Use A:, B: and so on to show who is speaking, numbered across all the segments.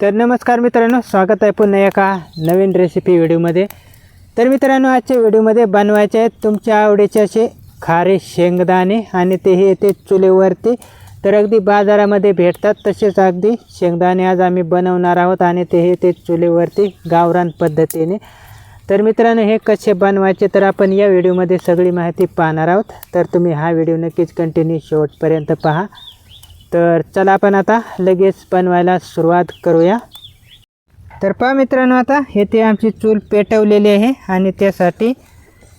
A: तर नमस्कार मित्रांनो स्वागत आहे पुन्हा एका नवीन रेसिपी व्हिडिओमध्ये. तर मित्रांनो आजच्या व्हिडिओमध्ये बनवायचे आहेत तुमच्या आवडीचे असे खारे शेंगदाणे आणि ते हे येते चुलीवरती. तर अगदी बाजारामध्ये भेटतात तसेच अगदी शेंगदाणे आज आम्ही बनवणार आहोत आणि ते हे ते चुलीवरती गावरान पद्धतीने. तर मित्रांनो हे कसे बनवायचे तर आपण या व्हिडिओमध्ये सगळी माहिती पाहणार आहोत. तर तुम्ही हा व्हिडिओ नक्कीच कंटिन्यू शेवटपर्यंत पहा. तर चला आपण आता लगेच बनवायला सुरुवात करूया. तर पहा मित्रांनो आता येथे आमची चूल पेटवलेली आहे आणि त्यासाठी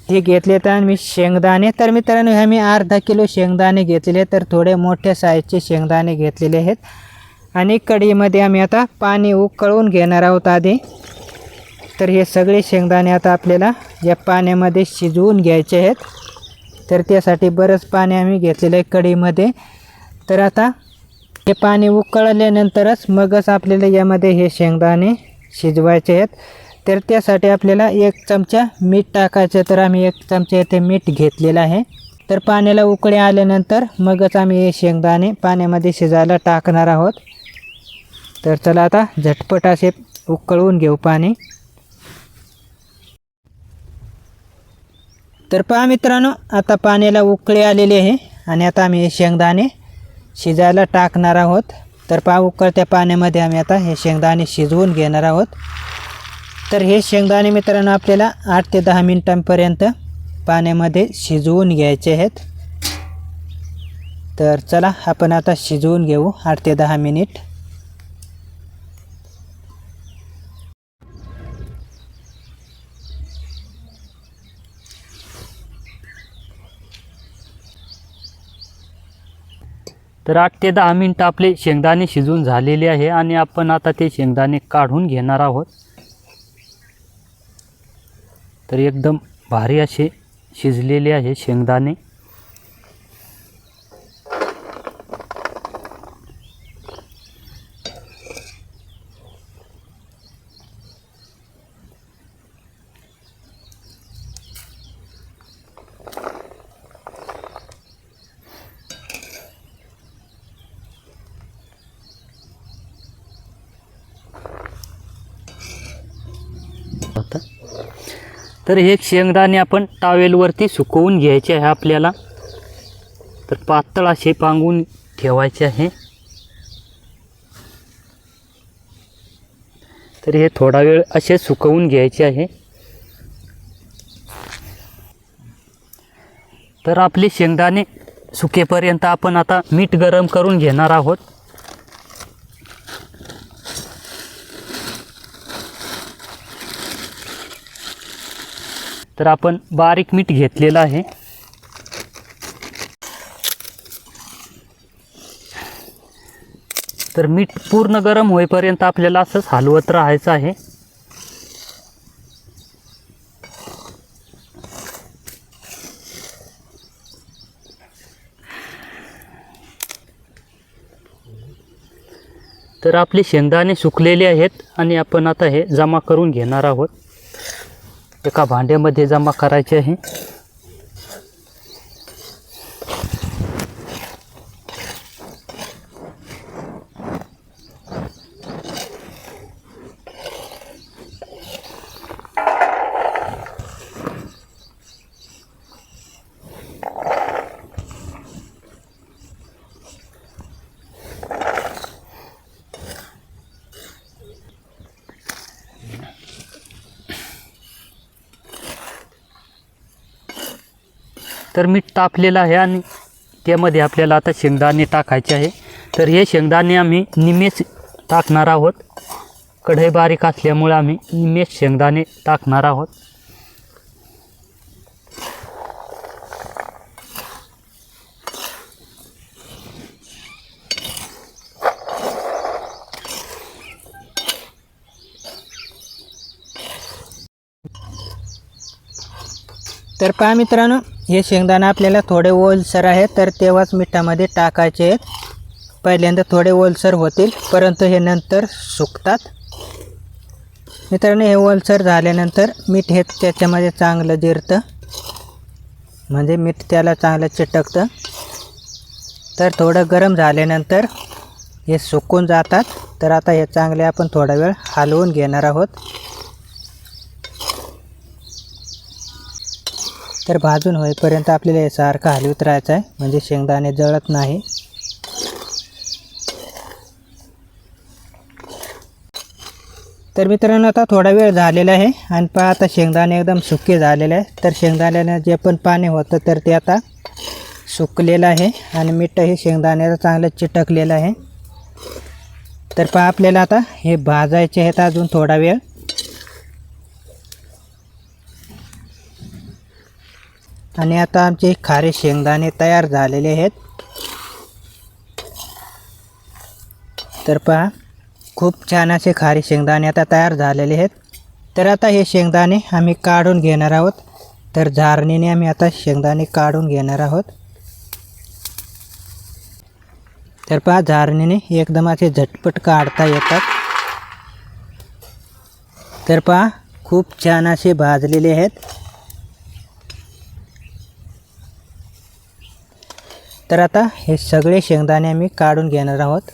A: हे घेतले तर मी शेंगदाणे. तर मित्रांनो हे मी अर्धा किलो शेंगदाणे घेतलेले तर थोडे मोठ्या साईजचे शेंगदाणे घेतलेले आहेत. आणि कढईमध्ये आम्ही आता पाणी उकळून घेणार आहोत आधी. तर हे सगळे शेंगदाणे आता आपल्याला या पाण्यामध्ये शिजवून घ्यायचे आहेत. तर त्यासाठी बरंच पाणी आम्ही घेतलेलं आहे कढईमध्ये. तर आता हे पाणी उकळल्यानंतरच मगच आपल्याला यामध्ये हे शेंगदाणे शिजवायचे आहेत. तर त्यासाठी आपल्याला एक चमचा मीठ टाकायचं तर आम्ही एक चमचा येथे मीठ घेतलेलं आहे. तर पाण्याला उकळी आल्यानंतर मगच आम्ही हे शेंगदाणे पाण्यामध्ये शिजायला टाकणार आहोत. तर चला आता झटपट असे उकळवून घेऊ पाणी. तर पहा मित्रांनो आता पाण्याला उकळी आलेली आहे आणि आता आम्ही हे शेंगदाणे शिजायला टाकणार आहोत. तर पा उकळत्या पाण्यामध्ये आम्ही आता हे शेंगदाणे शिजवून घेणार आहोत. तर हे शेंगदाणे मित्रांनो आपल्याला आठ ते दहा मिनिटांपर्यंत पाण्यामध्ये शिजवून घ्यायचे आहेत. तर चला आपण आता शिजवून घेऊ आठ ते दहा मिनिट.
B: तर आठ ते दहा मिनटं आपले शेंगदाणे शिजून झालेले आहे आणि आपण आता ते शेंगदाणे काढून घेणार आहोत. तर एकदम भारी असे शिजलेले आहे शेंगदाणे. तर हे शेंगदाणे आपण टावेलवरती सुकवून घ्यायचे आहे आपल्याला. तर पातळ असे पांगून ठेवायचे आहे. तर हे थोडा वेळ असे सुकवून घ्यायचे आहे. तर आपले शेंगदाणे सुकेपर्यंत आपण आता मीठ गरम करून घेणार आहोत. तर आपण बारीक मीठ घेतलेलं आहे. तर मीठ पूर्ण गरम होईपर्यंत आपल्याला असंच हलवत राहायचं आहे. तर आपले शेंगदाणे सुकलेले आहेत आणि आपण आता हे जमा करून घेणार आहोत. एका भांड्यामध्ये जमा करायचे आहे. तर मीठ तापलेलं आहे आणि त्यामध्ये आपल्याला आता शेंगदाणे टाकायचे आहे. तर हे शेंगदाणे आम्ही निमेच टाकणार आहोत. कढई बारीक असल्यामुळे आम्ही निमेच शेंगदाणे टाकणार आहोत.
A: तर पहा मित्रांनो हे शेंगदाणा आपल्याला थोडे ओलसर आहे तर तेव्हाच मिठामध्ये टाकायचे आहेत. पहिल्यांदा थोडे ओलसर होतील परंतु हे नंतर सुकतात. मित्रांनो हे ओलसर झाल्यानंतर मीठ हे त्याच्यामध्ये चांगलं जिरतं. म्हणजे मीठ त्याला चांगलं चिटकतं. तर थोडं गरम झाल्यानंतर हे सुकून जातात. तर आता हे चांगले आपण थोडा वेळ हलवून घेणार आहोत. तर भाजून होईपर्यंत आपल्याला हे सारखं हलवत राहायचं आहे. म्हणजे शेंगदाणे जळत नाही. तर मित्रांनो आता थोडा वेळ झालेला आहे आणि पहा आता शेंगदाणे एकदम सुके झालेले आहे. तर शेंगदाण्यानं जे पण पाणी होतं तर ते आता सुकलेलं आहे आणि मीठ हे शेंगदाण्याला चांगलं चिटकलेलं आहे. तर पहा आपल्याला आता हे भाजायचे आहेत अजून थोडा वेळ. आणि आता आमचे खारे शेंगदाणे तयार झालेले आहेत. तर पहा खूप छान असे खारे शेंगदाणे आता तयार झालेले आहेत. तर आता हे शेंगदाणे आम्ही काढून घेणार आहोत. तर झारणीने आम्ही आता शेंगदाणे काढून घेणार आहोत. तर पहा झारणीने एकदम असे झटपट काढता येतात. तर पहा खूप छान असे भाजलेले आहेत. तर आता हे सगळे शेंगदाणे आम्ही काढून घेणार आहोत.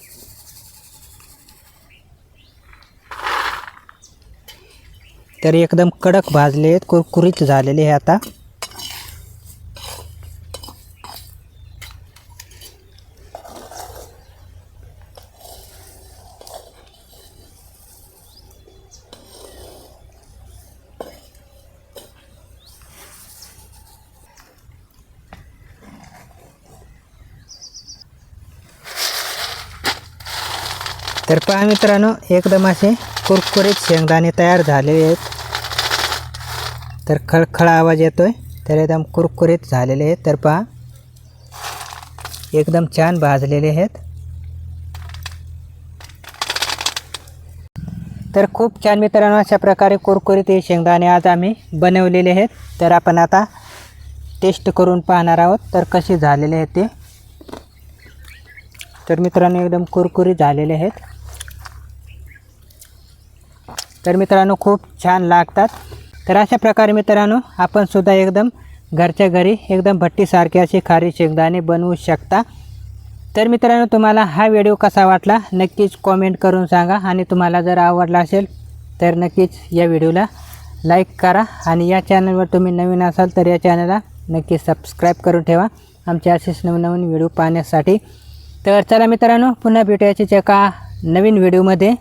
A: तर एकदम कडक भाजले आहेत कुरकुरीत झालेले हे आता. तर पहा मित्रांनो एकदम असे कुरकुरीत शेंगदाणे तयार झालेले आहेत. तर खळखळ आवाज येतो आहे तर एकदम कुरकुरीत झालेले आहेत. तर पहा एकदम छान भाजलेले आहेत. तर खूप छान मित्रांनो अशा प्रकारे कुरकुरीत हे शेंगदाणे आज आम्ही बनवलेले आहेत. तर आपण आता टेस्ट करून पाहणार आहोत तर कसे झालेले आहेत ते. तर मित्रांनो एकदम कुरकुरीत झालेले आहेत. तर मित्रांनो खूप छान लागतात. तर अशा प्रकारे मित्रांनो आपण सुद्धा एकदम घरच्या घरी एकदम भट्टीसारखे असे खारी शेंगदाणे बनवू शकता. तर मित्रांनो तुम्हाला हा व्हिडिओ कसा वाटला नक्कीच कॉमेंट करून सांगा. आणि तुम्हाला जर आवडला असेल तर नक्कीच या व्हिडिओला लाईक करा. आणि या चॅनलवर तुम्ही नवीन असाल तर या चॅनलला नक्की सबस्क्राईब करून ठेवा. आमचे असेच नवीन नवीन व्हिडिओ पाहण्यासाठी. तर चला मित्रांनो पुन्हा भेटायची एका नवीन व्हिडिओमध्ये.